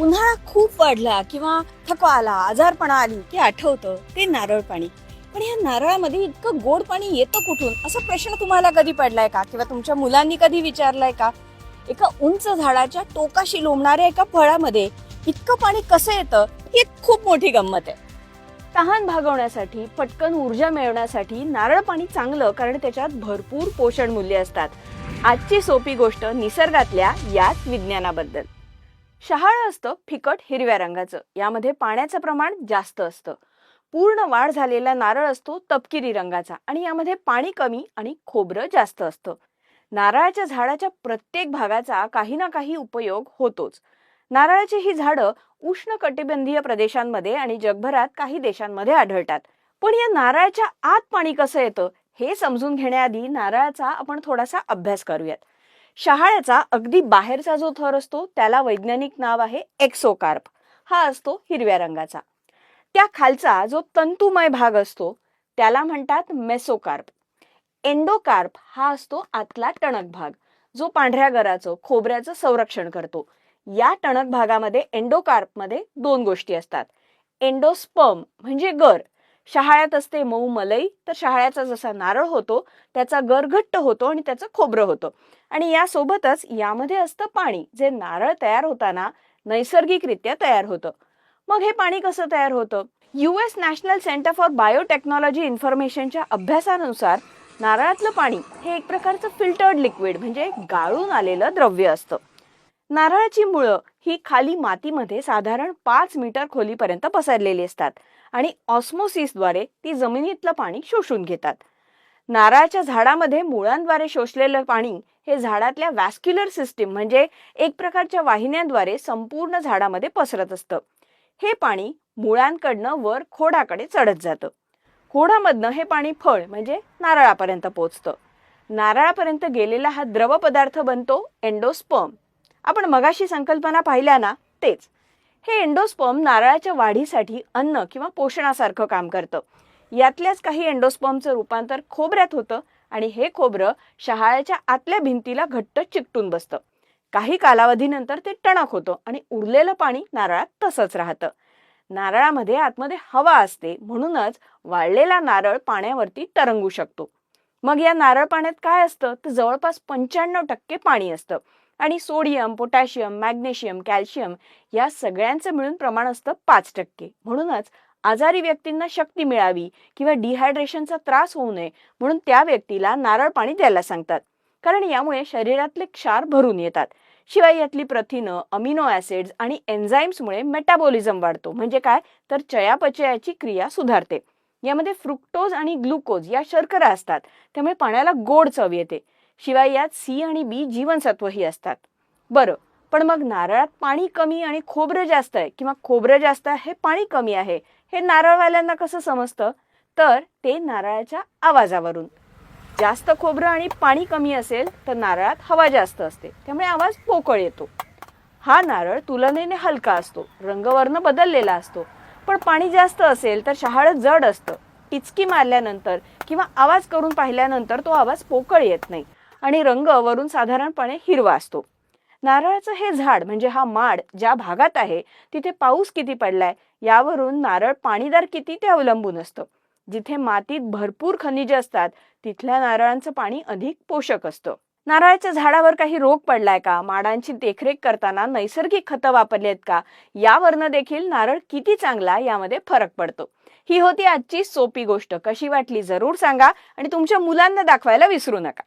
उन्हाळा खूप वाढला किंवा थकवा आला आजारपणा आली की आठवतं ते नारळ पाणी. पण या नारळामध्ये इतकं गोड पाणी येतं कुठून? असा प्रश्न तुम्हाला कधी पडलाय का? किंवा तुमच्या मुलांनी कधी विचारलाय का? एका उंच झाडाच्या टोकाशी लोंबणाऱ्या एका फळामध्ये इतकं पाणी कसं येतं? ही एक खूप मोठी गंमत आहे. तहान भागवण्यासाठी पटकन ऊर्जा मिळवण्यासाठी नारळ पाणी चांगलं कारण त्याच्यात भरपूर पोषण मूल्य असतात. आजची सोपी गोष्ट निसर्गातल्या याच विज्ञानाबद्दल. शहाळं असतं फिकट हिरव्या रंगाचं. यामध्ये पाण्याचं प्रमाण जास्त असतं. पूर्ण वाढ झालेला नारळ असतो तपकिरी रंगाचा आणि यामध्ये पाणी कमी आणि खोबरं जास्त असतं. नारळाच्या झाडाच्या प्रत्येक भागाचा काही ना काही उपयोग होतोच. नारळाची ही झाडं उष्ण कटिबंधीय प्रदेशांमध्ये आणि जगभरात काही देशांमध्ये आढळतात. पण या नारळाच्या आत पाणी कसं येतं हे समजून घेण्याआधी नारळाचा आपण थोडासा अभ्यास करूयात. शहाळ्याचा अगदी बाहेरचा जो थर असतो त्याला वैज्ञानिक नाव आहे एक्सोकार्प. हा असतो हिरव्या रंगाचा. त्या खालचा जो तंतुमय भाग असतो त्याला म्हणतात मेसोकार्प. एंडोकार्प हा असतो आतला टणक भाग जो पांढऱ्या गराचं खोबऱ्याचं संरक्षण करतो. या टणक भागामध्ये एंडोकार्पमध्ये दोन गोष्टी असतात. एंडोस्पर्म म्हणजे गर शहाळ्यात असते मऊ मलई तर शहाळ्याचा जसा नारळ होतो त्याचा गर घट्ट होतो आणि त्याचं खोबरं होतं. आणि यासोबतच यामध्ये असतं पाणी जे नारळ तयार होताना नैसर्गिकरित्या तयार होतं. मग हे पाणी कसं तयार होतं? US national centre for biotechnology इन्फॉर्मेशनच्या अभ्यासानुसार नारळातलं पाणी हे एक प्रकारचं फिल्टर्ड लिक्विड म्हणजे गाळून आलेलं द्रव्य असतं. नारळाची मुळं ही खाली मातीमध्ये साधारण पाच मीटर खोलीपर्यंत पसरलेली असतात. आणि ऑस्मोसिसद्वारे ती जमिनीतलं पाणी शोषून घेतात. नारळाच्या झाडामध्ये मुळांद्वारे शोषलेलं पाणी हे झाडातल्या वॅस्क्युलर सिस्टीम म्हणजे एक प्रकारच्या वाहिन्यांद्वारे संपूर्ण झाडामध्ये पसरत असतं. हे पाणी मुळांकडनं वर खोडाकडे चढत जातं. खोडामधनं हे पाणी फळ म्हणजे नारळापर्यंत पोचतं. नारळापर्यंत गेलेला हा द्रव पदार्थ बनतो एंडोस्पर्म. आपण मगाशी संकल्पना पाहिल्या ना तेच. हे एंडोस्पर्म नारळाच्या वाढीसाठी अन्न किंवा पोषणासारखं काम करतं. यातल्याच काही एंडोस्पर्मचं रूपांतर खोबऱ्यात होतं आणि हे खोबरं शहाळ्याच्या आतल्या भिंतीला घट्ट चिकटून बसतं. काही कालावधीनंतर ते टणक होतं आणि उरलेलं पाणी नारळात तसंच राहतं. नारळामध्ये आतमध्ये हवा असते म्हणूनच वाळलेला नारळ पाण्यावरती तरंगू शकतो. मग या नारळ पाण्यात काय असतं? तर जवळपास पंच्याण्णव टक्के पाणी असतं. आणि सोडियम पोटॅशियम मॅग्नेशियम कॅल्शियम या सगळ्यांचं मिळून प्रमाण असतं पाच टक्के. म्हणूनच आजारी व्यक्तींना शक्ती मिळावी किंवा डिहायड्रेशनचा त्रास होऊ नये म्हणून त्या व्यक्तीला नारळ पाणी द्यायला सांगतात. कारण यामुळे शरीरातले क्षार भरून येतात. शिवाय यातली प्रथिनं अमिनो ऍसिड्स आणि एन्झाईम्समुळे मेटाबॉलिझम वाढतो. म्हणजे काय? तर चयापचयाची क्रिया सुधारते. यामध्ये फ्रुक्टोज आणि ग्लुकोज या शर्करा असतात. त्यामुळे पाण्याला गोड चव येते. शिवाय यात सी आणि बी जीवनसत्वही असतात. बरं पण मग नारळात पाणी कमी आणि खोबरं जास्त आहे किंवा खोबरं जास्त आहे पाणी कमी आहे हे नारळवाल्यांना कसं समजतं? तर ते नारळाच्या आवाजावरून. जास्त खोबरं आणि पाणी कमी असेल तर नारळात हवा जास्त असते त्यामुळे आवाज पोकळ येतो. हा नारळ तुलनेने हलका असतो रंगवर्ण बदललेला असतो पण पाणी जास्त असेल तर शहाळ जड असतं. टिचकी मारल्यानंतर किंवा आवाज करून पाहिल्यानंतर तो आवाज पोकळ येत नाही. आणि रंग वरून साधारणपणे हिरवा असतो. नारळाचं हे झाड म्हणजे हा माड ज्या भागात आहे तिथे पाऊस किती पडलाय यावरून नारळ पाणीदार किती ते अवलंबून असतं. जिथे मातीत भरपूर खनिजे असतात तिथल्या नारळांचं पाणी अधिक पोषक असतं. नारळाच्या झाडावर काही रोग पडलाय का? माडांची देखरेख करताना नैसर्गिक खतं वापरली आहेत का? यावरनं देखील नारळ किती चांगला यामध्ये फरक पडतो. ही होती आजची सोपी गोष्ट. कशी वाटली जरूर सांगा आणि तुमच्या मुलांना दाखवायला विसरू नका.